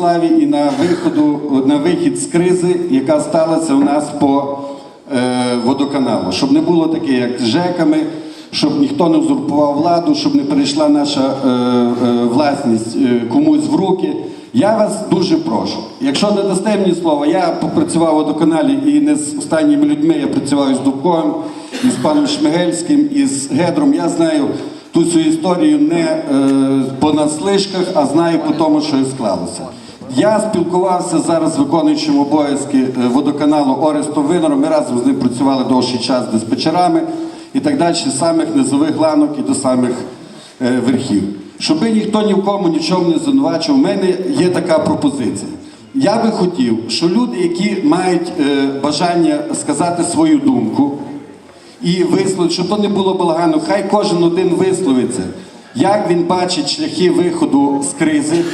славі і на виходу на вихід з кризи, яка сталася у нас по е, водоканалу. Щоб не було таке, як з ЖЕКами, щоб ніхто не узурпував владу, щоб не перейшла наша е, е, власність е, комусь в руки. Я вас дуже прошу. Якщо не дасте мені слово, я попрацював у водоканалі і не з останніми людьми, я працював із і з паном Шмигельським, і з Гедром. Я знаю ту всю історію не е, по наслишках, а знаю по тому, що і склалося. Я спілкувався зараз з виконуючим обов'язки е, водоканалу Орестом Винором. Ми разом з ним працювали довший час з диспетчерами і так далі, з самих низових ланок і до самих е, верхів. Щоби ніхто ні в кому нічого не звинувачував, у мене є така пропозиція. Я би хотів, що люди, які мають е, бажання сказати свою думку, і висловити, щоб то не було балагану, хай кожен один висловиться, як він бачить шляхи виходу з кризи,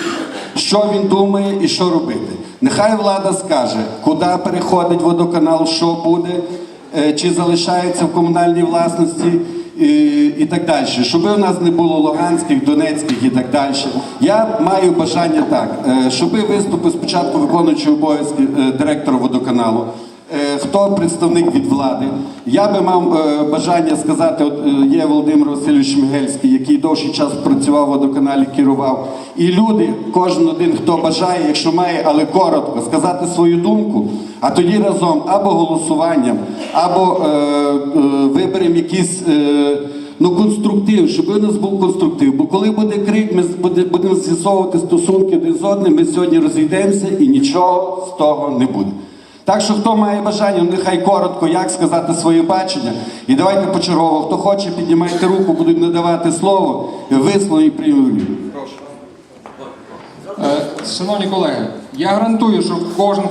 що він думає і що робити. Нехай влада скаже, куди переходить водоканал, що буде, е, чи залишається в комунальній власності і, і так далі. Щоб у нас не було Луганських, Донецьких і так далі. Я маю бажання так, е, щоб виступив спочатку виконуючий обов'язки е, директора водоканалу. Е, Хто представник від влади? Я би мав е, бажання сказати, от е, є Володимир Васильович Шмигельський, який довший час працював водоканалі, керував. І люди, кожен один, хто бажає, якщо має, але коротко, сказати свою думку, а тоді разом або голосуванням, або е, е, виберемо якийсь. Е, Ну, конструктив, щоб у нас був конструктив. Бо коли буде крик, ми буде- будемо з'ясовувати стосунки один з одним, ми сьогодні розійдемося і нічого з того не буде. Так що хто має бажання, нехай коротко, як сказати своє бачення. І давайте почергово. Хто хоче, піднімайте руку, будуть надавати слово, вислови і приймемо. Е, Шановні колеги, я гарантую, що кожен